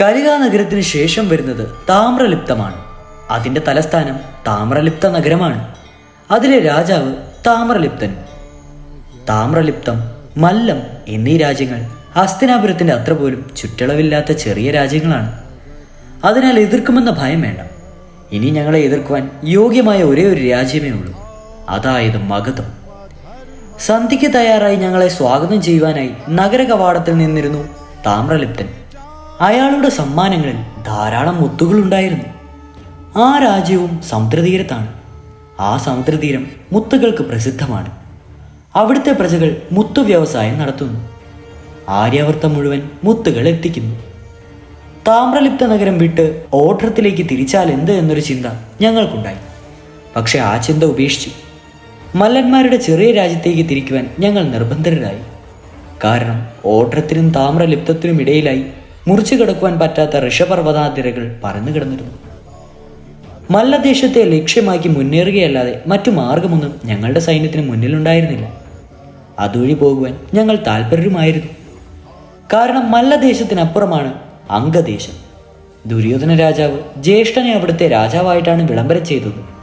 കലികാ നഗരത്തിന് ശേഷം വരുന്നത് താമ്രലിപ്തമാണ്. അതിന്റെ തലസ്ഥാനം താമ്രലിപ്ത നഗരമാണ്. അതിലെ രാജാവ് താമ്രലിപ്തൻ. താമ്രലിപ്തം മല്ലം എന്നീ രാജ്യങ്ങൾ ഹസ്തിനാപുരത്തിന്റെ അത്ര പോലും ചുറ്റളവില്ലാത്ത ചെറിയ രാജ്യങ്ങളാണ്. അതിനാൽ എതിർക്കുമെന്ന ഭയം വേണ്ട. ഇനി ഞങ്ങളെ എതിർക്കുവാൻ യോഗ്യമായ ഒരേ ഒരു രാജ്യമേ ഉള്ളൂ. അതായത് മഗധം. സന്ധിക്ക് തയ്യാറായി ഞങ്ങളെ സ്വാഗതം ചെയ്യുവാനായി നഗര കവാടത്തിൽ നിന്നിരുന്നു താമ്രലിപ്തൻ. അയാളുടെ സമ്മാനങ്ങളിൽ ധാരാളം മുത്തുകളുണ്ടായിരുന്നു. ആ രാജ്യവും സമുദ്രതീരത്താണ്. ആ സമുദ്രതീരം മുത്തുകൾക്ക് പ്രസിദ്ധമാണ്. അവിടുത്തെ പ്രജകൾ മുത്തു വ്യവസായം നടത്തുന്നു. ആര്യാവർത്തം മുഴുവൻ മുത്തുകൾ എത്തിക്കുന്നു. താമ്രലിപ്ത നഗരം വിട്ട് ഓട്ടത്തിലേക്ക് തിരിച്ചാൽ എന്ത് എന്നൊരു ചിന്ത ഞങ്ങൾക്കുണ്ടായി. പക്ഷെ ആ ചിന്ത ഉപേക്ഷിച്ചു. മല്ലന്മാരുടെ ചെറിയ രാജ്യത്തേക്ക് തിരിക്കുവാൻ ഞങ്ങൾ നിർബന്ധിതരായി. കാരണം ഓട്ടത്തിനും താമ്രലിപ്തത്തിനും ഇടയിലായി മുറിച്ചു കിടക്കുവാൻ പറ്റാത്ത ഋഷപർവതാതിരകൾ പറന്നു കിടന്നിരുന്നു. മല്ലദേശത്തെ ലക്ഷ്യമാക്കി മുന്നേറുകയല്ലാതെ മറ്റു മാർഗമൊന്നും ഞങ്ങളുടെ സൈന്യത്തിന് മുന്നിലുണ്ടായിരുന്നില്ല. അതുവഴി പോകുവാൻ ഞങ്ങൾ താല്പര്യരുമായിരുന്നു കാരണം മല്ലദേശത്തിനപ്പുറമാണ് അംഗദേശം. ദുര്യോധന രാജാവ് ജ്യേഷ്ഠനെ അവിടുത്തെ രാജാവായിട്ടാണ് വിളംബരം ചെയ്തത്.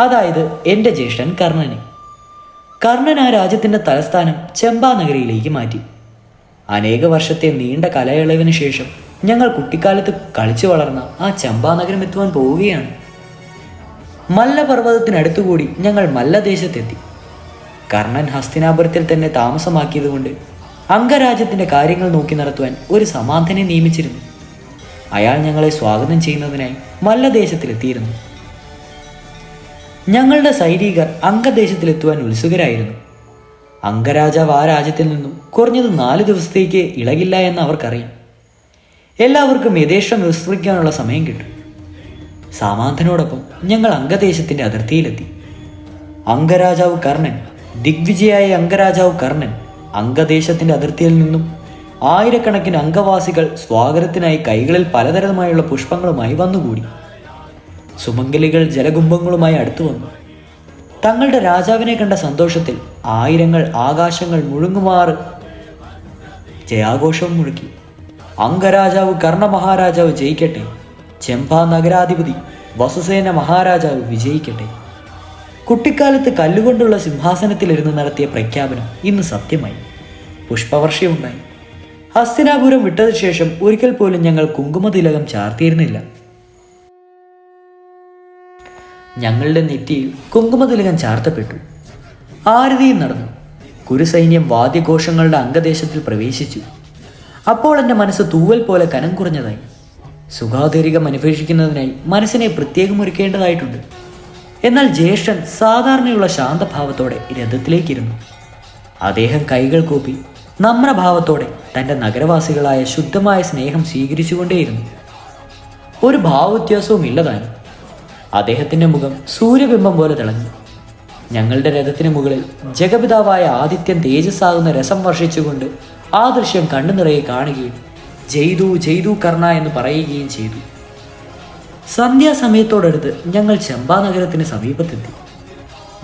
അതായത് എന്റെ ജ്യേഷ്ഠൻ കർണനെ. കർണൻ ആ രാജ്യത്തിന്റെ തലസ്ഥാനം ചെമ്പാനഗരിയിലേക്ക് മാറ്റി. അനേക വർഷത്തെ നീണ്ട കലയളവിന് ശേഷം ഞങ്ങൾ കുട്ടിക്കാലത്ത് കളിച്ചു വളർന്ന ആ ചമ്പാ നഗരം എത്തുവാൻ പോവുകയാണ്. മല്ലപർവതത്തിനടുത്തുകൂടി ഞങ്ങൾ മല്ലദേശത്തെത്തി. കർണൻ ഹസ്തിനാപുരത്തിൽ തന്നെ താമസമാക്കിയതുകൊണ്ട് അംഗരാജ്യത്തിന്റെ കാര്യങ്ങൾ നോക്കി നടത്തുവാൻ ഒരു സമാന്തനെ നിയമിച്ചിരുന്നു. അയാൾ ഞങ്ങളെ സ്വാഗതം ചെയ്യുന്നതിനായി മല്ലദേശത്തിലെത്തിയിരുന്നു. ഞങ്ങളുടെ സൈനികർ അംഗദേശത്തിലെത്തുവാൻ ഉത്സുകരായിരുന്നു. അംഗരാജാവ് ആ രാജ്യത്തിൽ നിന്നും കുറഞ്ഞത് നാല് ദിവസത്തേക്ക് ഇളകില്ല എന്ന് അവർക്കറിയാം. എല്ലാവർക്കും യഥേഷ്ടം വിശ്രമിക്കാനുള്ള സമയം കിട്ടും. സാമാന്തനോടൊപ്പം ഞങ്ങൾ അംഗദേശത്തിന്റെ അതിർത്തിയിലെത്തി. അംഗരാജാവ് കർണൻ ദിഗ്വിജയായ അംഗരാജാവ് കർണൻ അംഗദേശത്തിന്റെ അതിർത്തിയിൽ നിന്നും ആയിരക്കണക്കിന് അംഗവാസികൾ സ്വാഗതത്തിനായി കൈകളിൽ പലതരമായുള്ള പുഷ്പങ്ങളുമായി വന്നുകൂടി. സുമംഗലികൾ ജലകുംഭങ്ങളുമായി അടുത്തു വന്നു തങ്ങളുടെ രാജാവിനെ കണ്ട സന്തോഷത്തിൽ ആയിരങ്ങൾ ആകാശങ്ങൾ മുഴുങ്ങുമാറ് ജയാഘോഷവും മുഴുക്കി. അംഗരാജാവ് കർണമഹാരാജാവ് ജയിക്കട്ടെ. ചെമ്പ നഗരാധിപതി വസുസേന മഹാരാജാവ് വിജയിക്കട്ടെ. കുട്ടിക്കാലത്ത് കല്ലുകൊണ്ടുള്ള സിംഹാസനത്തിലിരുന്ന് നടത്തിയ പ്രഖ്യാപനം ഇന്ന് സത്യമായി. പുഷ്പവർഷയുണ്ടായി ഹസ്തിനാപുരം വിട്ടതിനു ശേഷം ഒരിക്കൽ പോലും ഞങ്ങൾ കുങ്കുമതിലകം ചാർത്തിയിരുന്നില്ല. ഞങ്ങളുടെ നെറ്റിയിൽ കുങ്കുമതിലകം ചാർത്തപ്പെട്ടു. ആരതിയും നടന്നു. കുരുസൈന്യം വാദ്യഘോഷങ്ങളുടെ അംഗദേശത്തിൽ പ്രവേശിച്ചു. അപ്പോൾ എന്റെ മനസ്സ് തൂവൽ പോലെ കനം കുറഞ്ഞതായി. സുഖാതിരികം അനുഭവിക്കുന്നതിനായി മനസ്സിനെ പ്രത്യേകം ഒരുക്കേണ്ടതായിട്ടുണ്ട് എന്നാൽ ജ്യേഷ്ഠൻ സാധാരണയുള്ള ശാന്തഭാവത്തോടെ രഥത്തിലേക്കിരുന്നു. അദ്ദേഹം കൈകൾ കൂപ്പി നമ്രഭാവത്തോടെ തന്റെ നഗരവാസികളായ ശുദ്ധമായ സ്നേഹം സ്വീകരിച്ചുകൊണ്ടേയിരുന്നു. ഒരു ഭാവവ്യത്യാസവും ഇല്ലതാനും അദ്ദേഹത്തിന്റെ മുഖം സൂര്യബിംബം പോലെ തിളങ്ങി. ഞങ്ങളുടെ രഥത്തിന് മുകളിൽ ജഗപിതാവായ ആദിത്യൻ തേജസ്സാകുന്ന രസം വർഷിച്ചുകൊണ്ട് ആ ദൃശ്യം കണ്ണു നിറയെ കാണുകയും ജയ്തു ജയ്തു കർണ എന്ന് പറയുകയും ചെയ്തു. സന്ധ്യാസമയത്തോടടുത്ത് ഞങ്ങൾ ചമ്പാ നഗരത്തിന് സമീപത്തെത്തി.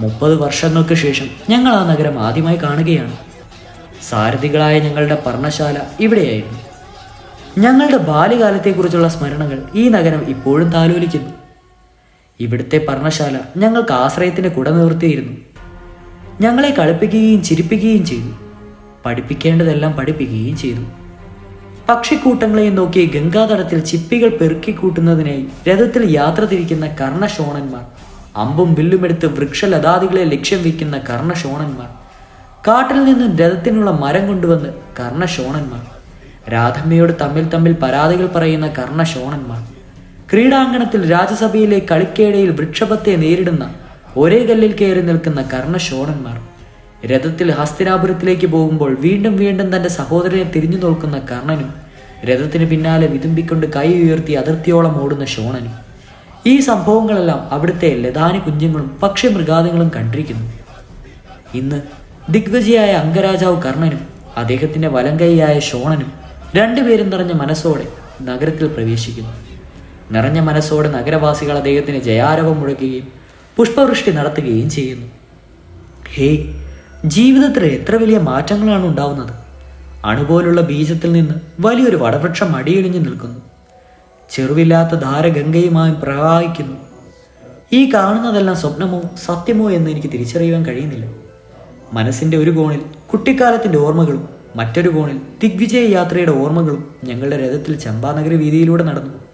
മുപ്പത് വർഷങ്ങൾക്ക് ശേഷം ഞങ്ങൾ ആ നഗരം ആദ്യമായി കാണുകയാണ്. സാരഥികളായ ഞങ്ങളുടെ പർണശാല ഇവിടെയായിരുന്നു. ഞങ്ങളുടെ ബാല്യകാലത്തെക്കുറിച്ചുള്ള സ്മരണകൾ ഈ നഗരം ഇപ്പോഴും താലോലിക്കുന്നു. ഇവിടുത്തെ പർണശാല ഞങ്ങൾക്ക് ആശ്രയത്തിന് കുട നിവർത്തിയിരുന്നു. ഞങ്ങളെ കളിപ്പിക്കുകയും ചിരിപ്പിക്കുകയും ചെയ്തു. പഠിപ്പിക്കേണ്ടതെല്ലാം പഠിപ്പിക്കുകയും ചെയ്തു. പക്ഷിക്കൂട്ടങ്ങളെയും നോക്കി ഗംഗാതടത്തിൽ ചിപ്പികൾ പെറുക്കിക്കൂട്ടുന്നതിനായി രഥത്തിൽ യാത്ര തിരിക്കുന്ന കർണശോണന്മാർ അമ്പും വില്ലുമെടുത്ത് വൃക്ഷലതാദികളെ ലക്ഷ്യം വയ്ക്കുന്ന കർണശോണന്മാർ കാട്ടിൽ നിന്നും രഥത്തിനുള്ള മരം കൊണ്ടുവന്ന് കർണശോണന്മാർ രാധമ്മയോട് തമ്മിൽ തമ്മിൽ പരാതികൾ പറയുന്ന കർണശോണന്മാർ ക്രീഡാങ്കണത്തിൽ രാജ്യസഭയിലെ കളിക്കേടയിൽ വൃക്ഷപത്തെ നേരിടുന്ന ഒരേ കല്ലിൽ കയറി നിൽക്കുന്ന കർണശോണന്മാർ. രഥത്തിൽ ഹസ്തിനാപുരത്തിലേക്ക് പോകുമ്പോൾ വീണ്ടും വീണ്ടും തന്റെ സഹോദരനെ തിരിഞ്ഞു നോക്കുന്ന കർണനും രഥത്തിന് പിന്നാലെ വിതുമ്പിക്കൊണ്ട് കൈ ഉയർത്തി അതിർത്തിയോളം ഓടുന്ന ഷോണനും ഈ സംഭവങ്ങളെല്ലാം അവിടുത്തെ ലതാനി കുഞ്ഞുങ്ങളും പക്ഷി മൃഗാദികളും കണ്ടിരിക്കുന്നു. ഇന്ന് ദിഗ്വിജയായ അംഗരാജാവ് കർണനും അദ്ദേഹത്തിന്റെ വലങ്കൈയായ ഷോണനും രണ്ടുപേരും നിറഞ്ഞ മനസ്സോടെ നഗരത്തിൽ പ്രവേശിക്കുന്നു. നിറഞ്ഞ മനസ്സോടെ നഗരവാസികൾ അദ്ദേഹത്തിന് ജയാരവം മുഴക്കുകയും പുഷ്പവൃഷ്ടി നടത്തുകയും ചെയ്യുന്നു. ഹേ ജീവിതത്തിൽ എത്ര വലിയ മാറ്റങ്ങളാണ് ഉണ്ടാവുന്നത്. അണുപോലുള്ള ബീജത്തിൽ നിന്ന് വലിയൊരു വടവൃക്ഷം അടിയിടിഞ്ഞു നിൽക്കുന്നു. ചെറുവില്ലാത്ത ധാരഗംഗയുമായി പ്രവാഹിക്കുന്നു. ഈ കാണുന്നതെല്ലാം സ്വപ്നമോ സത്യമോ എന്ന് എനിക്ക് തിരിച്ചറിയുവാൻ കഴിയുന്നില്ല. മനസ്സിന്റെ ഒരു കോണിൽ കുട്ടിക്കാലത്തിന്റെ ഓർമ്മകളും മറ്റൊരു കോണിൽ ദിഗ്വിജയ യാത്രയുടെ ഓർമ്മകളും ഞങ്ങളുടെ രഥത്തിൽ ചമ്പാനഗര വീതിയിലൂടെ നടന്നു.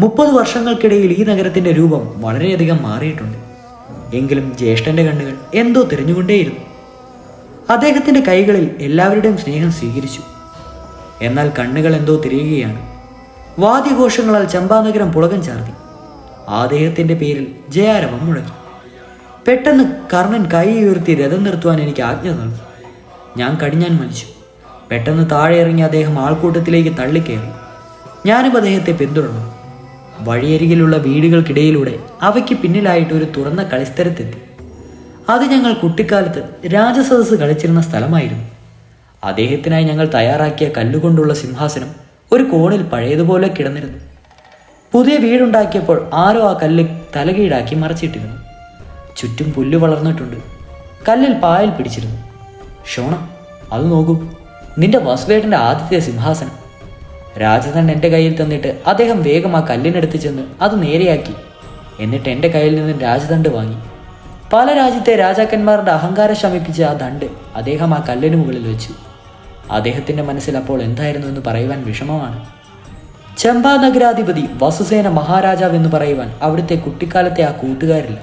മുപ്പത് വർഷങ്ങൾക്കിടയിൽ ഈ നഗരത്തിന്റെ രൂപം വളരെയധികം മാറിയിട്ടുണ്ട്. എങ്കിലും ജ്യേഷ്ഠന്റെ കണ്ണുകൾ എന്തോ തിരഞ്ഞുകൊണ്ടേയിരുന്നു. അദ്ദേഹത്തിന്റെ കൈകളിൽ എല്ലാവരുടെയും സ്നേഹം സ്വീകരിച്ചു. എന്നാൽ കണ്ണുകൾ എന്തോ തിരിയുകയാണ്. വാദ്യഘോഷങ്ങളാൽ ചമ്പാനഗരം പുളകം ചാർത്തി. അദ്ദേഹത്തിന്റെ പേരിൽ ജയാരവം മുഴങ്ങി പെട്ടെന്ന് കർണൻ കൈ ഉയർത്തി രഥം നിർത്തുവാൻ എനിക്ക് ആജ്ഞ നൽകി. ഞാൻ കടിഞ്ഞാൻ മലിച്ചു. പെട്ടെന്ന് താഴെ ഇറങ്ങി അദ്ദേഹം ആൾക്കൂട്ടത്തിലേക്ക് തള്ളിക്കയറി. ഞാനും അദ്ദേഹത്തെ പിന്തുടർന്നു. വഴിയരികിലുള്ള വീടുകൾക്കിടയിലൂടെ അവയ്ക്ക് പിന്നിലായിട്ട് ഒരു തുറന്ന കളിസ്ഥലത്തെത്തി. അത് ഞങ്ങൾ കുട്ടിക്കാലത്ത് രാജസദസ് കളിച്ചിരുന്ന സ്ഥലമായിരുന്നു. അദ്ദേഹത്തിനായി ഞങ്ങൾ തയ്യാറാക്കിയ കല്ലുകൊണ്ടുള്ള സിംഹാസനം ഒരു കോണിൽ പഴയതുപോലെ കിടന്നിരുന്നു. പുതിയ വീടുണ്ടാക്കിയപ്പോൾ ആരോ ആ കല്ല് തലകീഴാക്കി മറച്ചിട്ടിരുന്നു. ചുറ്റും പുല്ല് വളർന്നിട്ടുണ്ട്. കല്ലിൽ പായൽ പിടിച്ചിരുന്നു. ഷോണ അത് നോക്കൂ. നിന്റെ വസുവേട്ടന്റെ ആദ്യത്തെ സിംഹാസനം. രാജധൻ എന്റെ കയ്യിൽ തന്നിട്ട് അദ്ദേഹം വേഗം ആ കല്ലിനടുത്ത് ചെന്ന് അത് നേരെയാക്കി. എന്നിട്ട് എന്റെ കയ്യിൽ നിന്ന് രാജദണ്ഡ് വാങ്ങി. പല രാജ്യത്തെ രാജാക്കന്മാരുടെ അഹങ്കാരം ശമിപ്പിച്ച ആ ദണ്ട് അദ്ദേഹം ആ കല്ലിന് മുകളിൽ വെച്ചു. അദ്ദേഹത്തിന്റെ മനസ്സിൽ അപ്പോൾ എന്തായിരുന്നു എന്ന് പറയുവാൻ വിഷമമാണ്. ചമ്പാ നഗരാധിപതി വസുസേന മഹാരാജാവ് എന്ന് പറയുവാൻ അവിടുത്തെ കുട്ടിക്കാലത്തെ ആ കൂട്ടുകാരില്ല.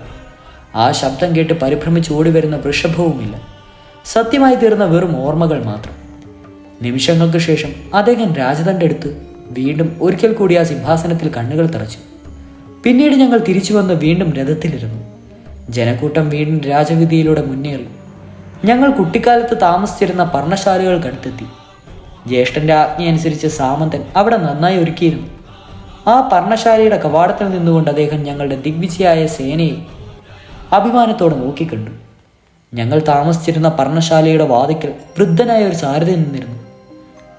ആ ശബ്ദം കേട്ട് പരിഭ്രമിച്ച് ഓടിവരുന്ന വൃഷഭവുമില്ല. സത്യമായി തീർന്ന വെറും ഓർമ്മകൾ മാത്രം. നിമിഷങ്ങൾക്ക് ശേഷം അദ്ദേഹം അടുത്ത് വീണ്ടും ഒരിക്കൽ കൂടി ആ സിംഹാസനത്തിൽ കണ്ണുകൾ തറച്ചു. പിന്നീട് ഞങ്ങൾ തിരിച്ചു വന്ന് വീണ്ടും രഥത്തിലിരുന്നു. ജനക്കൂട്ടം വീണ്ടും രാജവിധിയിലൂടെ മുന്നേറി. ഞങ്ങൾ കുട്ടിക്കാലത്ത് താമസിച്ചിരുന്ന പർണശാലകൾക്കടുത്തെത്തി. ജ്യേഷ്ഠന്റെ ആജ്ഞയനുസരിച്ച് സാമന്തൻ അവിടെ നന്നായി ഒരുക്കിയിരുന്നു. ആ പർണശാലയുടെ കവാടത്തിൽ നിന്നുകൊണ്ട് അദ്ദേഹം ഞങ്ങളുടെ ദിഗ്വിജയായ സേനയെ അഭിമാനത്തോടെ നോക്കിക്കണ്ടു. ഞങ്ങൾ താമസിച്ചിരുന്ന പർണശാലയുടെ വാതിക്കൽ വൃദ്ധനായ ഒരു സാരഥി നിന്നിരുന്നു.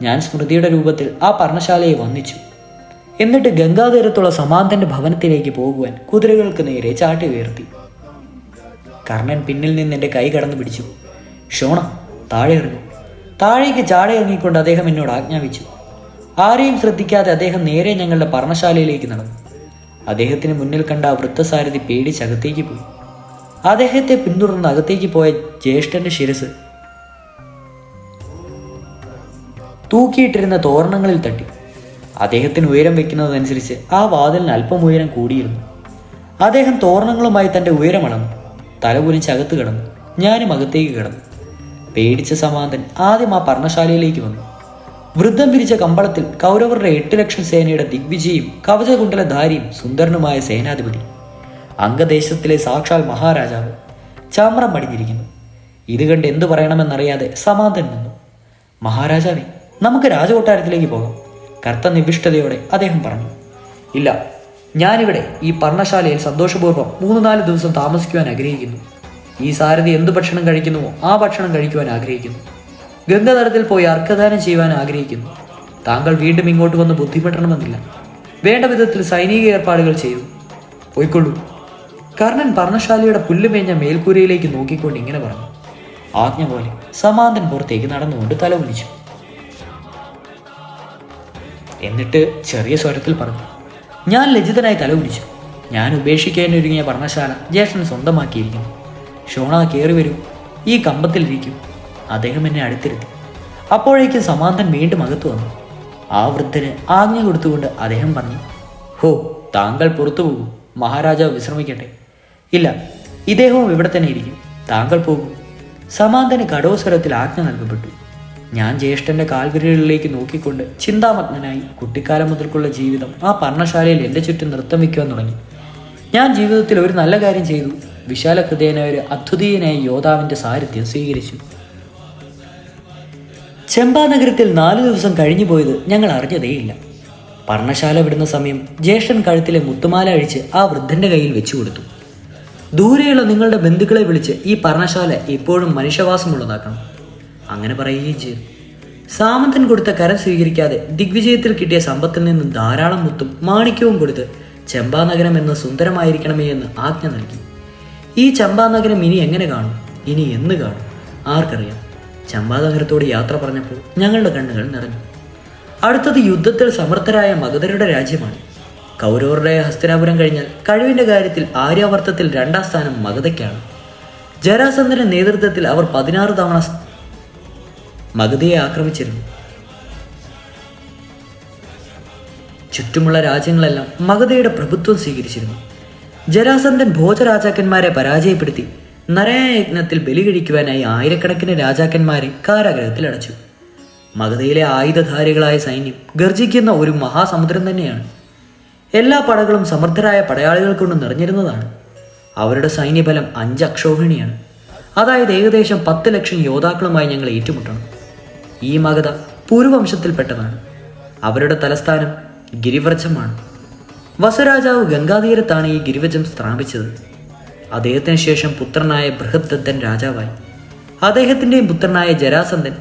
ഞാൻ സ്മൃതിയുടെ രൂപത്തിൽ ആ പർണശാലയെ വന്നിച്ചു എന്നിട്ട് ഗംഗാതീരത്തുള്ള സമാന്തന്റെ ഭവനത്തിലേക്ക് പോകുവാൻ കുതിരകൾക്ക് നേരെ ചാട്ടി ഉയർത്തി. കർണൻ പിന്നിൽ നിന്ന് എന്റെ കൈ കടന്നു പിടിച്ചു. ഷോണ താഴെ ഇറങ്ങും. താഴേക്ക് ചാടെ ഇറങ്ങിക്കൊണ്ട് അദ്ദേഹം എന്നോട് ആജ്ഞാപിച്ചു. ആരെയും ശ്രദ്ധിക്കാതെ അദ്ദേഹം നേരെ ഞങ്ങളുടെ പർണശാലയിലേക്ക് നടന്നു. അദ്ദേഹത്തിന് മുന്നിൽ കണ്ട ആ വൃത്തസാരഥി പേടിച്ചകത്തേക്ക് പോയി. അദ്ദേഹത്തെ പിന്തുടർന്ന് അകത്തേക്ക് പോയ ജ്യേഷ്ഠന്റെ ശിരസ് തൂക്കിയിട്ടിരുന്ന തോരണങ്ങളിൽ തട്ടി. അദ്ദേഹത്തിന് ഉയരം വെക്കുന്നതനുസരിച്ച് ആ വാതിലിന് അല്പം ഉയരം കൂടിയിരുന്നു. അദ്ദേഹം തോരണങ്ങളുമായി തന്റെ ഉയരം അളന്നു. തലകുനിച്ച് അകത്ത് കിടന്നു. ഞാനും അകത്തേക്ക് കിടന്നു. പേടിച്ച സമാന്തൻ ആദ്യം ആ പർണശാലയിലേക്ക് വന്നു. വൃദ്ധം പിരിച്ച കമ്പളത്തിൽ കൗരവരുടെ എട്ട് ലക്ഷം സേനയുടെ ദിഗ്വിജയും കവചകുണ്ടലധാരിയും സുന്ദരനുമായ സേനാധിപതി അംഗദേശത്തിലെ സാക്ഷാൽ മഹാരാജാവ് ചാമ്രം മടിഞ്ഞിരിക്കുന്നു ഇത് കണ്ട് എന്തു പറയണമെന്നറിയാതെ സമാന്തൻ നിന്നു. മഹാരാജാവേ നമുക്ക് രാജകൊട്ടാരത്തിലേക്ക് പോകാം. കറുത്ത നിവിഷ്ടതയോടെ അദ്ദേഹം പറഞ്ഞു ഇല്ല ഞാനിവിടെ ഈ പർണശാലയിൽ സന്തോഷപൂർവം മൂന്ന് നാല് ദിവസം താമസിക്കുവാൻ ആഗ്രഹിക്കുന്നു. ഈ സാരഥി എന്ത് ഭക്ഷണം കഴിക്കുന്നുവോ ആ ഭക്ഷണം കഴിക്കുവാൻ ആഗ്രഹിക്കുന്നു. ഗംഗതടത്തിൽ പോയി അർക്കദാനം ചെയ്യുവാൻ ആഗ്രഹിക്കുന്നു. താങ്കൾ വീണ്ടും ഇങ്ങോട്ട് വന്ന് ബുദ്ധിമുട്ടണമെന്നില്ല വേണ്ട വിധത്തിൽ സൈനിക ഏർപ്പാടുകൾ ചെയ്തു. പോയിക്കൊള്ളൂ. കർണൻ പർണശാലയുടെ പുല്ലുമേഞ്ഞ മേൽക്കൂരയിലേക്ക് നോക്കിക്കൊണ്ട് ഇങ്ങനെ പറഞ്ഞു. ആജ്ഞ പോലെ സമാന്തൻ പുറത്തേക്ക് നടന്നുകൊണ്ട് തലകുനിച്ചു. എന്നിട്ട് ചെറിയ സ്വരത്തിൽ പറഞ്ഞു ഞാൻ ലജ്ജിതനായി തലകുനിച്ചു. ഞാൻ ഉപേക്ഷിക്കാനൊരുങ്ങിയ പർണശാല ജ്യേഷ്ഠൻ സ്വന്തമാക്കിയിരിക്കുന്നു. ഷോണ കയറി വരൂ. ഈ കമ്പത്തിലിരിക്കും. അദ്ദേഹം എന്നെ അടുത്തിരുത്തി. അപ്പോഴേക്കും സമാന്തൻ വീണ്ടും അകത്തു വന്നു. ആ വൃദ്ധന് ആജ്ഞ കൊടുത്തുകൊണ്ട് അദ്ദേഹം പറഞ്ഞു ഹോ താങ്കൾ പുറത്തു പോകും. മഹാരാജാവ് വിശ്രമിക്കട്ടെ. ഇല്ല ഇദ്ദേഹവും ഇവിടെ തന്നെ ഇരിക്കും. താങ്കൾ പോകും. സമാന്തന് കടോസ്വരത്തിൽ ആജ്ഞ നൽകപ്പെട്ടു. ഞാൻ ജ്യേഷ്ഠന്റെ കാൽവിരലുകളിലേക്ക് നോക്കിക്കൊണ്ട് ചിന്താമഗ്നനായി കുട്ടിക്കാലം മുതൽക്കുള്ള ജീവിതം ആ പർണശാലയിൽ എന്റെ ചുറ്റും നൃത്തം വയ്ക്കുവാൻ തുടങ്ങി. ഞാൻ ജീവിതത്തിൽ ഒരു നല്ല കാര്യം ചെയ്തു. വിശാല ഹൃദയനായ ഒരു അദ്വിതീയനായ യോദ്ധാവിന്റെ സാരഥ്യം സ്വീകരിച്ചു. ചെമ്പാ നഗരത്തിൽ നാലു ദിവസം കഴിഞ്ഞു പോയത് ഞങ്ങൾ അറിഞ്ഞതേയില്ല. പർണശാല വിടുന്ന സമയം ജ്യേഷ്ഠൻ കഴുത്തിലെ മുത്തുമാല അഴിച്ച് ആ വൃദ്ധന്റെ കയ്യിൽ വെച്ചു കൊടുത്തു. ദൂരെയുള്ള നിങ്ങളുടെ ബന്ധുക്കളെ വിളിച്ച് ഈ പർണശാല ഇപ്പോഴും മനുഷ്യവാസമുള്ളതാക്കണം. അങ്ങനെ പറയുകയും ചെയ്തു. സാമന്തൻ കൊടുത്ത കരം സ്വീകരിക്കാതെ ദിഗ്വിജയത്തിൽ കിട്ടിയ സമ്പത്തിൽ നിന്ന് ധാരാളം മുത്തും മാണിക്യവും കൊടുത്ത് ചമ്പാനഗരം എന്ന് സുന്ദരമായിരിക്കണമേ എന്ന് ആജ്ഞ നൽകി. ഈ ചമ്പാനഗരം ഇനി എങ്ങനെ കാണും? ഇനി എന്ന് കാണും? ആർക്കറിയാം. ചമ്പാ നഗരത്തോട് യാത്ര പറഞ്ഞപ്പോൾ ഞങ്ങളുടെ കണ്ണുകൾ നിറഞ്ഞു. അടുത്തത് യുദ്ധത്തിൽ സമർത്ഥരായ മഗധരുടെ രാജ്യമാണ്. കൗരവരുടെ ഹസ്തനാപുരം കഴിഞ്ഞാൽ കഴിവിന്റെ കാര്യത്തിൽ ആര്യാവർത്തത്തിൽ രണ്ടാം സ്ഥാനം മഗധയ്ക്കാണ്. ജരാസന്ധന്റെ നേതൃത്വത്തിൽ അവർ പതിനാറ് തവണ മഗധയെ ആക്രമിച്ചിരുന്നു. ചുറ്റുമുള്ള രാജ്യങ്ങളെല്ലാം മഗധയുടെ പ്രഭുത്വം സ്വീകരിച്ചിരുന്നു. ജരാസന്ധൻ ഭോജരാജാക്കന്മാരെ പരാജയപ്പെടുത്തി നരയജ്ഞത്തിൽ ബലി കഴിക്കുവാനായി ആയിരക്കണക്കിന് രാജാക്കന്മാരെ കാരാഗ്രഹത്തിൽ അടച്ചു. മഗധയിലെ ആയുധധാരികളായ സൈന്യം ഗർജിക്കുന്ന ഒരു മഹാസമുദ്രം തന്നെയാണ്. എല്ലാ പടകളും സമർത്ഥരായ പടയാളികൾ കൊണ്ട് നിറഞ്ഞിരുന്നതാണ്. അവരുടെ സൈന്യബലം അഞ്ച് അക്ഷോഹിണിയാണ് അതായത് ഏകദേശം പത്ത് ലക്ഷം യോദ്ധാക്കളുമായി ഞങ്ങൾ ഏറ്റുമുട്ടണം. ഈ മഗധ പൂർവംശത്തിൽപ്പെട്ടതാണ് അവരുടെ തലസ്ഥാനം ഗിരിവ്രജമാണ് വസുരാജാവ് ഗംഗാതീരത്താണ് ഈ ഗിരിവജം സ്ഥാപിച്ചത്. അദ്ദേഹത്തിന് ശേഷം പുത്രനായ ബൃഹദ്ദത്തൻ രാജാവായി. അദ്ദേഹത്തിന്റെയും പുത്രനായ ജരാസന്ധൻ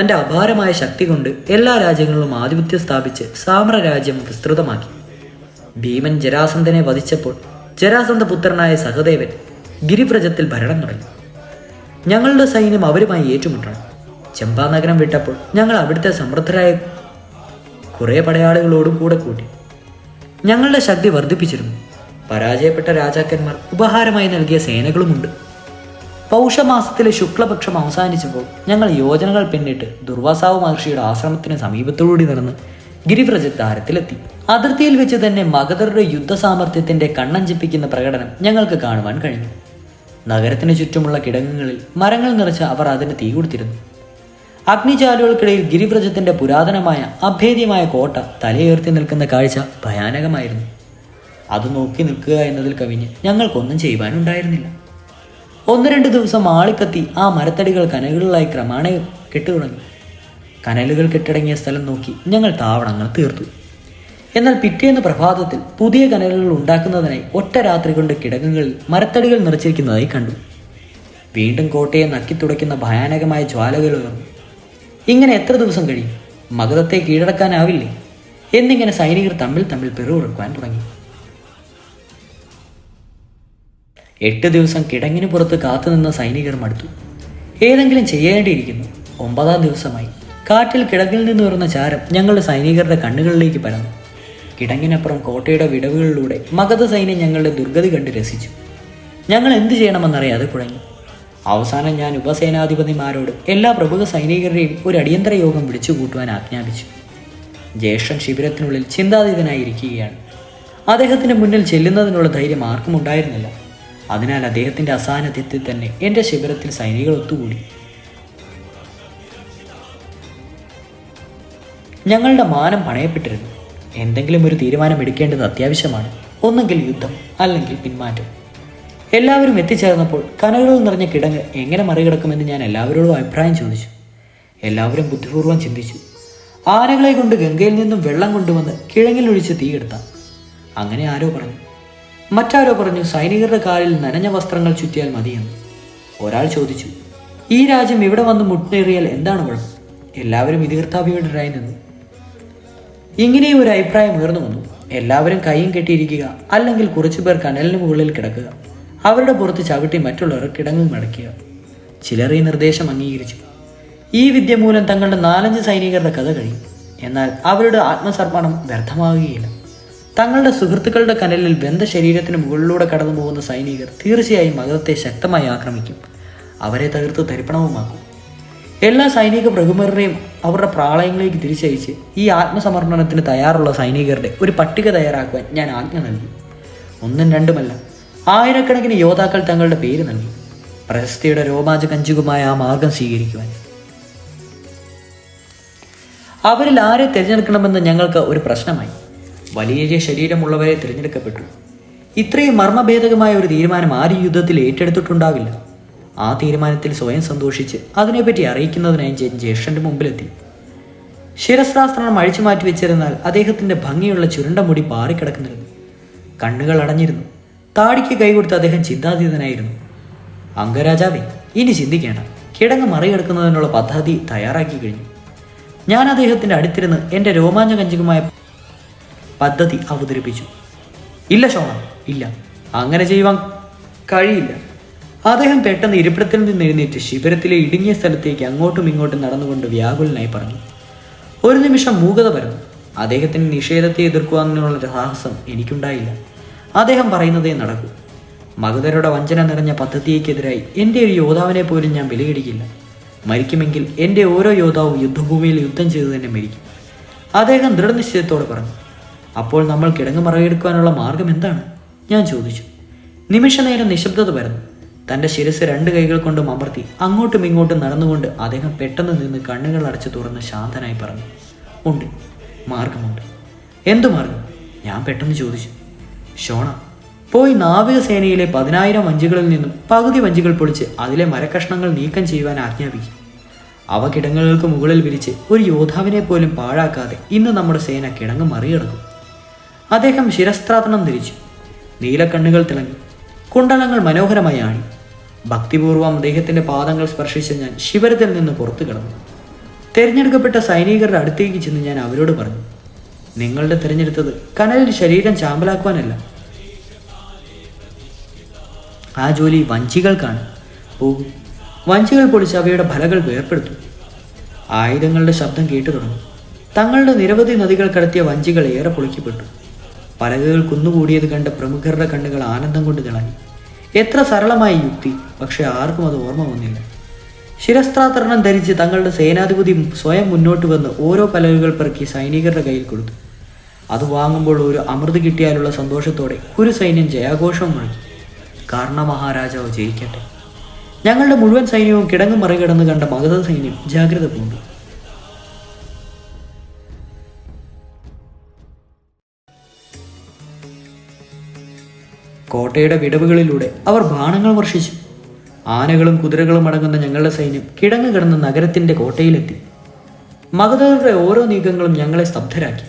തന്റെ അപാരമായ ശക്തി കൊണ്ട് എല്ലാ രാജ്യങ്ങളിലും ആധിപത്യം സ്ഥാപിച്ച് സാമ്രരാജ്യം വിസ്തൃതമാക്കി. ഭീമൻ ജരാസന്ധനെ വധിച്ചപ്പോൾ ജരാസന്ധ പുത്രനായ സഹദേവൻ ഗിരിപ്രജത്തിൽ ഭരണം തുടങ്ങി. ഞങ്ങളുടെ സൈന്യം അവരുമായി ഏറ്റുമുട്ടണം. ചെമ്പാ നഗരം വിട്ടപ്പോൾ ഞങ്ങൾ അവിടുത്തെ സമൃദ്ധരായ കുറേ പടയാളികളോടും കൂടെ കൂട്ടി. ഞങ്ങളുടെ ശക്തി വർദ്ധിപ്പിച്ചിരുന്നു. പരാജയപ്പെട്ട രാജാക്കന്മാർ ഉപഹാരമായി നൽകിയ സേനകളുമുണ്ട്. പൗഷമാസത്തിലെ ശുക്ലപക്ഷം അവസാനിച്ചപ്പോൾ ഞങ്ങൾ യോജനകൾ പിന്നിട്ട് ദുർവാസാവ് മഹർഷിയുടെ ആശ്രമത്തിന് സമീപത്തോടുകൂടി നടന്ന് ഗിരിവ്രജദ്വാരത്തിലെത്തി. അതിർത്തിയിൽ വെച്ച് തന്നെ മഗധരുടെ യുദ്ധസാമർഥ്യത്തിന്റെ കണ്ണഞ്ചിപ്പിക്കുന്ന പ്രകടനം ഞങ്ങൾക്ക് കാണുവാൻ കഴിഞ്ഞു. നഗരത്തിന് ചുറ്റുമുള്ള കിടങ്ങുകളിൽ മരങ്ങൾ നിറച്ച് അവർ അതിന് തീ കൊടുത്തിരുന്നു. അഗ്നിജാലുകൾക്കിടയിൽ ഗിരിവ്രജത്തിന്റെ പുരാതനമായ അഭേദ്യമായ കോട്ട തലയുയർത്തി നിൽക്കുന്ന കാഴ്ച ഭയാനകമായിരുന്നു. അത് നോക്കി നിൽക്കുക എന്നതിൽ കവിഞ്ഞ് ഞങ്ങൾക്കൊന്നും ചെയ്യുവാനുണ്ടായിരുന്നില്ല. ഒന്ന് രണ്ട് ദിവസം ആളിക്കത്തി ആ മരത്തടികൾ കനലുകളായി ക്രമാണ കെട്ടുതുടങ്ങി. കനലുകൾ കെട്ടടങ്ങിയ സ്ഥലം നോക്കി ഞങ്ങൾ താവളങ്ങൾ തീർത്തു. എന്നാൽ പിറ്റേന്ന് പ്രഭാതത്തിൽ പുതിയ കനലുകൾ ഉണ്ടാക്കുന്നതിനായി ഒറ്റ രാത്രി കൊണ്ട് കിടങ്ങുകളിൽ മരത്തടികൾ നിറച്ചിരിക്കുന്നതായി കണ്ടു. വീണ്ടും കോട്ടയെ നക്കിത്തുടയ്ക്കുന്ന ഭയാനകമായ ജ്വാലകൾ ഇങ്ങനെ എത്ര ദിവസം കഴിയും? മഗധത്തെ കീഴടക്കാനാവില്ലേ? എന്നിങ്ങനെ സൈനികർ തമ്മിൽ തമ്മിൽ പെറുവിറക്കുവാൻ തുടങ്ങി. എട്ട് ദിവസം കിടങ്ങിന് പുറത്ത് കാത്തുനിന്ന സൈനികർ മടുത്തു. ഏതെങ്കിലും ചെയ്യേണ്ടിയിരിക്കുന്നു. ഒമ്പതാം ദിവസമായി. കാറ്റിൽ കിടങ്ങിൽ നിന്ന് വരുന്ന ചാരം ഞങ്ങളുടെ സൈനികരുടെ കണ്ണുകളിലേക്ക് പരന്നു. കിടങ്ങിനപ്പുറം കോട്ടയുടെ വിടവുകളിലൂടെ മഗധ സൈന്യം ഞങ്ങളുടെ ദുർഗതി കണ്ട് രസിച്ചു. ഞങ്ങൾ എന്ത് ചെയ്യണമെന്നറിയാതെ കുഴഞ്ഞു അവസാനം ഞാൻ ഉപസേനാധിപതിമാരോട് എല്ലാ പ്രമുഖ സൈനികരുടെയും ഒരു അടിയന്തര യോഗം വിളിച്ചു കൂട്ടുവാൻ ആജ്ഞാപിച്ചു. ജ്യേഷ്ഠൻ ശിബിരത്തിനുള്ളിൽ ചിന്താതീതനായിരിക്കുകയാണ്. അദ്ദേഹത്തിന് മുന്നിൽ ചെല്ലുന്നതിനുള്ള ധൈര്യം ആർക്കും ഉണ്ടായിരുന്നില്ല. അതിനാൽ അദ്ദേഹത്തിന്റെ അസാന്നിധ്യത്തിൽ തന്നെ എന്റെ ശിബിരത്തിൽ സൈനികർ ഒത്തുകൂടി. ഞങ്ങളുടെ മാനം പണയപ്പെട്ടിരുന്നു. എന്തെങ്കിലും ഒരു തീരുമാനം എടുക്കേണ്ടത് അത്യാവശ്യമാണ്. ഒന്നെങ്കിൽ യുദ്ധം അല്ലെങ്കിൽ പിന്മാറ്റം. എല്ലാവരും എത്തിച്ചേർന്നപ്പോൾ കനലുകൾ നിറഞ്ഞ കിടങ്ങ് എങ്ങനെ മറികടക്കുമെന്ന് ഞാൻ എല്ലാവരോടും അഭിപ്രായം ചോദിച്ചു. എല്ലാവരും ബുദ്ധിപൂർവം ചിന്തിച്ചു. ആനകളെ കൊണ്ട് ഗംഗയിൽ നിന്നും വെള്ളം കൊണ്ടുവന്ന് കിഴങ്ങിലൊഴിച്ച് തീയെടുത്താം അങ്ങനെ ആരോ പറഞ്ഞു. മറ്റാരോ പറഞ്ഞു സൈനികരുടെ കാലിൽ നനഞ്ഞ വസ്ത്രങ്ങൾ ചുറ്റിയാൽ മതിയെന്ന്. ഒരാൾ ചോദിച്ചു. ഈ രാജ്യം ഇവിടെ വന്ന് മുട്ടേറിയാൽ എന്താണ് കുഴപ്പം? എല്ലാവരും ഇതിർത്താഭിയുടരായി നിന്നു. ഇങ്ങനെയും ഒരു അഭിപ്രായം ഉയർന്നു വന്നു. എല്ലാവരും കൈയും കെട്ടിയിരിക്കുക അല്ലെങ്കിൽ കുറച്ചു പേർ കനലിന് മുകളിൽ കിടക്കുക അവരുടെ പുറത്ത് ചവിട്ടി മറ്റുള്ളവർ കിടങ്ങും മടക്കുക. ചിലർ ഈ നിർദ്ദേശം അംഗീകരിച്ചു. ഈ വിദ്യ മൂലം തങ്ങളുടെ നാലഞ്ച് സൈനികരുടെ കഥ കഴിയും എന്നാൽ അവരുടെ ആത്മസർപ്പണം വ്യർത്ഥമാകുകയില്ല തങ്ങളുടെ സുഹൃത്തുക്കളുടെ കനലിൽ ബന്ധ ശരീരത്തിന് മുകളിലൂടെ കടന്നു പോകുന്ന സൈനികർ തീർച്ചയായും മകത്തെ ശക്തമായി ആക്രമിക്കും. അവരെ തകർത്ത് തരിപ്പണവുമാക്കും. എല്ലാ സൈനിക പ്രഭുമരുടെയും അവരുടെ പ്രാളയങ്ങളിലേക്ക് തിരിച്ചയച്ച് ഈ ആത്മസമർപ്പണത്തിന് തയ്യാറുള്ള സൈനികരുടെ ഒരു പട്ടിക തയ്യാറാക്കുവാൻ ഞാൻ ആജ്ഞ നൽകി. ഒന്നും രണ്ടുമല്ല ആയിരക്കണക്കിന് യോദ്ധാക്കൾ തങ്ങളുടെ പേര് നൽകി. പ്രശസ്തിയുടെ രോമാഞ്ചകഞ്ചുകമായ ആ മാർഗം സ്വീകരിക്കുവാൻ. അവരിൽ ആരെ തിരഞ്ഞെടുക്കണമെന്ന് ഞങ്ങൾക്ക് ഒരു പ്രശ്നമായി. വലിയ ശരീരമുള്ളവരെ തിരഞ്ഞെടുക്കപ്പെട്ടു. ഇത്രയും മർമ്മഭേദകമായ ഒരു തീരുമാനം ആരും യുദ്ധത്തിൽ ഏറ്റെടുത്തിട്ടുണ്ടാവില്ല. ആ തീരുമാനത്തിൽ സ്വയം സന്തോഷിച്ച് അതിനെപ്പറ്റി അറിയിക്കുന്നതിനായി ജെൻ ജ്യേഷ്ഠന്റെ മുമ്പിലെത്തി. ശിരസ്രാസ്ത്രണം അഴിച്ചു മാറ്റി വെച്ചിരുന്നാൽ അദ്ദേഹത്തിന്റെ ഭംഗിയുള്ള ചുരുണ്ട മുടി പാറിക്കിടക്കുന്നിരുന്നു. കണ്ണുകൾ അടഞ്ഞിരുന്നു. താടിക്ക് കൈകൊടുത്ത് അദ്ദേഹം ചിന്താതീതനായിരുന്നു. അംഗരാജാവേ ഇനി ചിന്തിക്കേണ്ട. കിടങ്ങ് മറികടക്കുന്നതിനുള്ള പദ്ധതി തയ്യാറാക്കി കഴിഞ്ഞു. ഞാൻ അദ്ദേഹത്തിന്റെ അടുത്തിരുന്ന് എന്റെ രോമാഞ്ചകഞ്ചകമായ പദ്ധതി അവതരിപ്പിച്ചു. ഇല്ല ശോണ ഇല്ല. അങ്ങനെ ചെയ്യുവാൻ കഴിയില്ല. അദ്ദേഹം പെട്ടെന്ന് ഇരിപ്പിടത്തിൽ നിന്ന് എഴുന്നേറ്റ് ശിബിരത്തിലെ ഇടുങ്ങിയ സ്ഥലത്തേക്ക് അങ്ങോട്ടും ഇങ്ങോട്ടും നടന്നുകൊണ്ട് വ്യാകുലനായി പറഞ്ഞു. ഒരു നിമിഷം മൂകത പരന്നു. അദ്ദേഹത്തിന് നിഷേധത്തെ എതിർക്കുവാനുള്ള സാഹസം എനിക്കുണ്ടായില്ല. അദ്ദേഹം പറയുന്നതേ നടക്കൂ. മഗധരുടെ വഞ്ചന നിറഞ്ഞ പദ്ധതിയെക്കെതിരായി എന്റെ ഒരു യോദ്ധാവിനെ പോലും ഞാൻ വിലയിടിക്കില്ല മരിക്കുമെങ്കിൽ എന്റെ ഓരോ യോദ്ധാവും യുദ്ധഭൂമിയിൽ യുദ്ധം ചെയ്തു തന്നെ മരിക്കും. അദ്ദേഹം ദൃഢനിശ്ചയത്തോടെ പറഞ്ഞു. അപ്പോൾ നമ്മൾ കിടങ്ങ് മറയെടുക്കാനുള്ള മാർഗം എന്താണ്? ഞാൻ ചോദിച്ചു. നിമിഷനേരം നിശബ്ദത വരുന്നു തന്റെ ശിരസ് രണ്ട് കൈകൾ കൊണ്ടും അമർത്തി അങ്ങോട്ടും ഇങ്ങോട്ടും നടന്നുകൊണ്ട് അദ്ദേഹം പെട്ടെന്ന് നിന്ന് കണ്ണുകൾ അടച്ചു തുറന്ന് ശാന്തനായി പറഞ്ഞു ഉണ്ട് മാർഗമുണ്ട്. എന്തു മാർഗം? ഞാൻ പെട്ടെന്ന് ചോദിച്ചു. ഷോണ പോയി നാവികസേനയിലെ പതിനായിരം വഞ്ചികളിൽ നിന്നും പകുതി വഞ്ചികൾ പൊളിച്ച് അതിലെ മരക്കഷ്ണങ്ങൾ നീക്കം ചെയ്യുവാൻ ആജ്ഞാപിക്കും. അവ കിടങ്ങുകൾക്ക് മുകളിൽ വിരിച്ച് ഒരു യോദ്ധാവിനെ പോലും പാഴാക്കാതെ ഇന്ന് നമ്മുടെ സേന കിടങ്ങ് മറികടക്കും. അദ്ദേഹം ശിരസ്ത്രാതണം ധരിച്ചു. നീലക്കണ്ണുകൾ തിളങ്ങി. കുണ്ടലങ്ങൾ മനോഹരമായി ആണി ഭക്തിപൂർവം അദ്ദേഹത്തിന്റെ പാദങ്ങൾ സ്പർശിച്ച ഞാൻ ശിവരത്തിൽ നിന്ന് പുറത്തു കിടന്നു. തിരഞ്ഞെടുക്കപ്പെട്ട സൈനികരുടെ അടുത്തേക്ക് ചെന്ന് ഞാൻ അവരോട് പറഞ്ഞു നിങ്ങളുടെ തിരഞ്ഞെടുത്തത് കനലിൽ ശരീരം ചാമ്പലാക്കുവാനല്ല. ആ ജോലി വഞ്ചികൾക്കാണ്. പോകും വഞ്ചികൾ പൊളിച്ച് അവയുടെ ഫലകൾ വേർപ്പെടുത്തും. ആയുധങ്ങളുടെ ശബ്ദം കേട്ടു തുടങ്ങി. തങ്ങളുടെ നിരവധി നദികൾ കടത്തിയ വഞ്ചികൾ ഏറെ പൊളിക്കപ്പെട്ടു. പലകകൾ കുന്നുകൂടിയത് കണ്ട പ്രമുഖരുടെ കണ്ണുകൾ ആനന്ദം കൊണ്ട് തിളങ്ങി. എത്ര സരളമായ യുക്തി. പക്ഷെ ആർക്കും അത് ഓർമ്മ വന്നില്ല. ശിരസ്ത്രാതരണം ധരിച്ച് തങ്ങളുടെ സേനാധിപതി സ്വയം മുന്നോട്ട് വന്ന് ഓരോ പലവുകൾ പെറുക്കി സൈനികരുടെ കയ്യിൽ കൊടുത്തു. അത് വാങ്ങുമ്പോൾ ഒരു അമൃത് കിട്ടിയാലുള്ള സന്തോഷത്തോടെ ഒരു സൈന്യം ജയാഘോഷം മുഴക്കി കാരണ മഹാരാജാവ് ജയിക്കട്ടെ. ഞങ്ങളുടെ മുഴുവൻ സൈന്യവും കിടങ്ങ് മറികടന്ന് കണ്ട മഗധ സൈന്യം ജാഗ്രത പൂണ്ടു. കോട്ടയുടെ വിടവുകളിലൂടെ അവർ ബാണങ്ങൾ വർഷിച്ചു. ആനകളും കുതിരകളും അടങ്ങുന്ന ഞങ്ങളുടെ സൈന്യം കിടങ്ങ് കിടന്ന് നഗരത്തിന്റെ കോട്ടയിലെത്തി. മഗധരുടെ ഓരോ നീക്കങ്ങളും ഞങ്ങളെ സ്തബ്ധരാക്കി.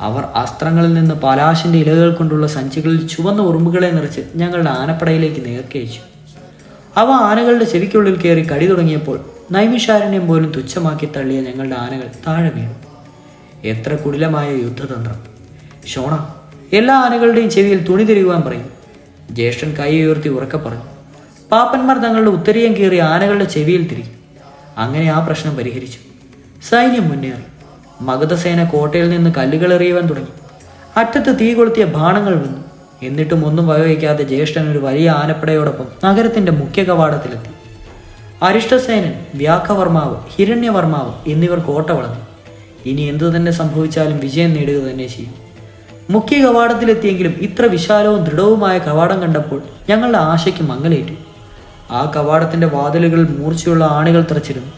അവർ അസ്ത്രങ്ങളിൽ നിന്ന് പലാശിന്റെ ഇലകൾ കൊണ്ടുള്ള സഞ്ചികളിൽ ചുവന്ന ഉറുമ്പുകളെ നിറച്ച് ഞങ്ങളുടെ ആനപ്പടയിലേക്ക് നേർക്കയച്ചു അവ ആനകളുടെ ചെവിക്കുള്ളിൽ കയറി കടി തുടങ്ങിയപ്പോൾ നൈമിഷാരണ്യം പോലും തുച്ഛമാക്കി തള്ളിയ ഞങ്ങളുടെ ആനകൾ താഴെ വീണു. എത്ര കുടിലമായ യുദ്ധതന്ത്രം. ഷോണ എല്ലാ ആനകളുടെയും ചെവിയിൽ തുണി തിരികുവാൻ പറയും. ജ്യേഷ്ഠൻ കൈ ഉയർത്തി ഉറക്കെ പറഞ്ഞു പാപ്പന്മാർ തങ്ങളുടെ ഉത്തരീയം കീറി ആനകളുടെ ചെവിയിൽ തിരികെ അങ്ങനെ ആ പ്രശ്നം പരിഹരിച്ചു. സൈന്യം മുന്നേറി. മഗധസേന കോട്ടയിൽ നിന്ന് കല്ലുകൾ എറിയുവാൻ തുടങ്ങി. അറ്റത്ത് തീ കൊളുത്തിയ ബാണങ്ങൾ വന്നു എന്നിട്ടും ഒന്നും വകവയ്ക്കാതെ ജ്യേഷ്ഠൻ ഒരു വലിയ ആനപ്പടയോടൊപ്പം നഗരത്തിന്റെ മുഖ്യ കവാടത്തിലെത്തി. അരിഷ്ടസേനൻ വ്യാഘവർമാവ് ഹിരണ്യവർമാവ് എന്നിവർ കോട്ട വളർന്നു. ഇനി എന്തു തന്നെ സംഭവിച്ചാലും വിജയം നേടുക തന്നെ ചെയ്യും. മുഖ്യ കവാടത്തിലെത്തിയെങ്കിലും ഇത്ര വിശാലവും ദൃഢവുമായ കവാടം കണ്ടപ്പോൾ ഞങ്ങളുടെ ആശയ്ക്ക് മങ്ങലേറ്റു. ആ കവാടത്തിന്റെ വാതിലുകൾ മൂർച്ചയുള്ള ആണികൾ തറച്ചിരുന്നു.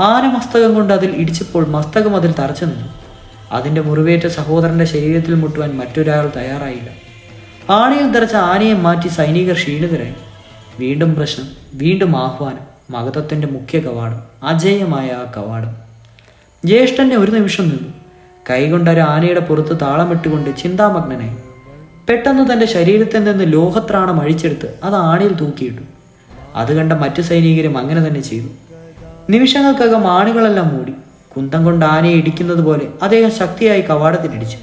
ആന മസ്തകം കൊണ്ട് അതിൽ ഇടിച്ചപ്പോൾ മസ്തകം അതിൽ തറച്ചു നിന്നു. അതിന്റെ മുറിവേറ്റ സഹോദരന്റെ ശരീരത്തിൽ മുട്ടുവാൻ മറ്റൊരാൾ തയ്യാറായില്ല. ആണിയിൽ തറച്ച ആനയെ മാറ്റി സൈനികർ ക്ഷീണിതരായി. വീണ്ടും പ്രശ്നം വീണ്ടും ആഹ്വാനം മകതത്തിന്റെ മുഖ്യ കവാടം അജേയമായ ആ കവാടം. ജ്യേഷ്ഠന്റെ ഒരു നിമിഷം നിന്നു. കൈകൊണ്ട് ഒരു ആനയുടെ പുറത്ത് താളമിട്ടുകൊണ്ട് ചിന്താമഗ്നനായി പെട്ടെന്ന് തന്റെ ശരീരത്തിൽ നിന്ന് ലോഹത്രാണം അഴിച്ചെടുത്ത് അത് ആണിയിൽ തൂക്കിയിട്ടു. അത് കണ്ട മറ്റു സൈനികരും അങ്ങനെ തന്നെ ചെയ്തു. നിമിഷങ്ങൾക്കകം ആണികളെല്ലാം മൂടി കുന്തം കൊണ്ട് ആനയെ ഇടിക്കുന്നത് പോലെ അദ്ദേഹം ശക്തിയായി കവാടത്തിലിടിച്ചു.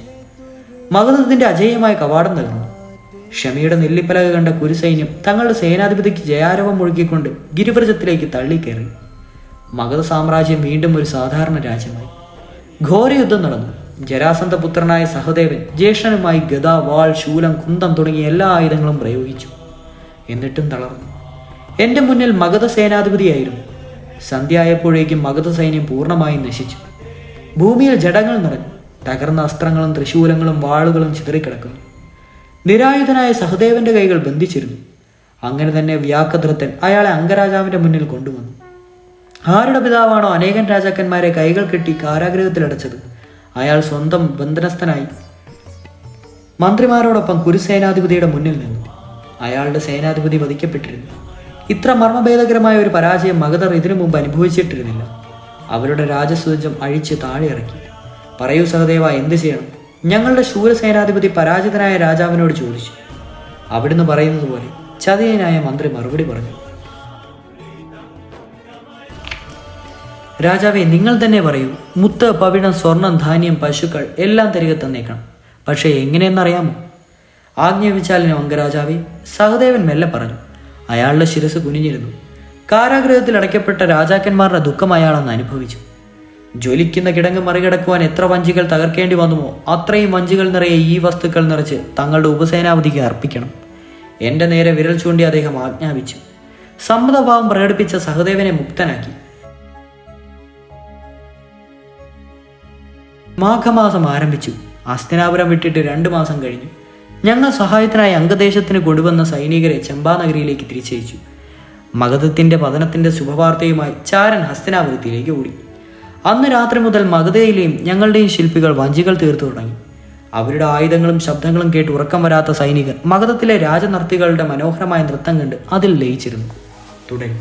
മഗധത്തിന്റെ അജയമായ കവാടം നൽകുന്നു. ഷമിയുടെ നെല്ലിപ്പലക കണ്ട കുരുസൈന്യം തങ്ങളുടെ സേനാധിപതിക്ക് ജയാരവം മുഴുകിക്കൊണ്ട് ഗിരിവ്രജത്തിലേക്ക് തള്ളിക്കയറി. മഗധ സാമ്രാജ്യം വീണ്ടും ഒരു സാധാരണ രാജ്യമായി. ഘോരയുദ്ധം നടന്നു. ജരാസന്ധ പുത്രനായ സഹദേവൻ ജ്യേഷ്ഠനുമായി ഗദ വാൾ ശൂലം കുന്തം തുടങ്ങിയ എല്ലാ ആയുധങ്ങളും പ്രയോഗിച്ചു. എന്നിട്ടും തളർന്നു. എന്റെ മുന്നിൽ മഗധ സേനാധിപതിയായിരുന്നു. സന്ധ്യയായപ്പോഴേക്കും മഗധ സൈന്യം പൂർണമായും നശിച്ചു. ഭൂമിയിൽ ജടങ്ങൾ നിറഞ്ഞു. തകർന്ന അസ്ത്രങ്ങളും തൃശൂലങ്ങളും വാളുകളും ചിതറിക്കിടക്കുന്നു. നിരായുധനായ സഹദേവന്റെ കൈകൾ ബന്ധിച്ചിരുന്നു. അങ്ങനെ തന്നെ വ്യാഘദ്രത്തൻ അയാളെ അംഗരാജാവിന്റെ മുന്നിൽ കൊണ്ടുവന്നു. ആരുടെ പിതാവാണോ അനേകം രാജാക്കന്മാരെ കൈകൾ കെട്ടി കാരാഗ്രഹത്തിൽ കാരാഗ്രഹത്തിലടച്ചത് അയാൾ സ്വന്തം ബന്ധനസ്ഥനായി. മന്ത്രിമാരോടൊപ്പം കുരുസേനാധിപതിയുടെ മുന്നിൽ നിന്നു. അയാളുടെ സേനാധിപതി വധിക്കപ്പെട്ടിരുന്നു. ഇത്ര മർമ്മഭേദകരമായ ഒരു പരാജയം മഗധർ ഇതിനു മുമ്പ് അനുഭവിച്ചിട്ടിരുന്നില്ല. അവരുടെ രാജസുജം അഴിച്ച് താഴെ ഇറക്കി. പറയൂ സഹദേവ എന്ത് ചെയ്യണം? ഞങ്ങളുടെ ശൂരസേനാധിപതി പരാജിതനായ രാജാവിനോട് ചോദിച്ചു. അവിടുന്ന് പറയുന്നത് പോലെ ചതിയനായ മന്ത്രി മറുപടി പറഞ്ഞു. രാജാവെ നിങ്ങൾ തന്നെ പറയൂ. മുത്ത് പവിഴം സ്വർണം ധാന്യം പശുക്കൾ എല്ലാം തിരികെ തന്നേക്കണം. പക്ഷേ എങ്ങനെയെന്നറിയാമോ? ആജ്ഞാപിച്ചാലിന് അംഗരാജാവെ സഹദേവൻ മെല്ലെ പറഞ്ഞു. അയാളുടെ ശിരസ് കുനിഞ്ഞിരുന്നു. കാരാഗ്രഹത്തിൽ അടയ്ക്കപ്പെട്ട രാജാക്കന്മാരുടെ ദുഃഖം അയാളെന്ന് അനുഭവിച്ചു. ജ്വലിക്കുന്ന കിടങ്ങ് മറികടക്കുവാൻ എത്ര വഞ്ചികൾ തകർക്കേണ്ടി വന്നുമോ അത്രയും വഞ്ചികൾ നിറയെ ഈ വസ്തുക്കൾ നിറച്ച് തങ്ങളുടെ ഉപസേനാപതിക്ക് അർപ്പിക്കണം. എന്റെ നേരെ വിരൽ ചൂണ്ടി അദ്ദേഹം ആജ്ഞാപിച്ചു. സമ്മതഭാവം പ്രകടിപ്പിച്ച സഹദേവനെ മുക്തനാക്കി. മാഘമാസം ആരംഭിച്ചു. അസ്തിനാപുരം വിട്ടിട്ട് രണ്ടു മാസം കഴിഞ്ഞു. ഞങ്ങൾ സഹായത്തിനായി അംഗദേശത്തിന് കൊണ്ടുവന്ന സൈനികരെ ചമ്പാനഗരിയിലേക്ക് തിരിച്ചയച്ചു. മഗധത്തിന്റെ പതനത്തിന്റെ ശുഭവാർത്തയുമായി ചാരൻ ഹസ്തനാപുരത്തിലേക്ക് ഓടി. അന്ന് രാത്രി മുതൽ മഗധയിലെയും ഞങ്ങളുടെയും ശില്പികൾ വഞ്ചികൾ തീർത്തു തുടങ്ങി. അവരുടെ ആയുധങ്ങളും ശബ്ദങ്ങളും കേട്ട് ഉറക്കം വരാത്ത സൈനികർ മഗധത്തിലെ രാജനർത്തികളുടെ മനോഹരമായ നൃത്തം കണ്ട് അതിൽ ലയിച്ചിരുന്നു. തുടങ്ങി.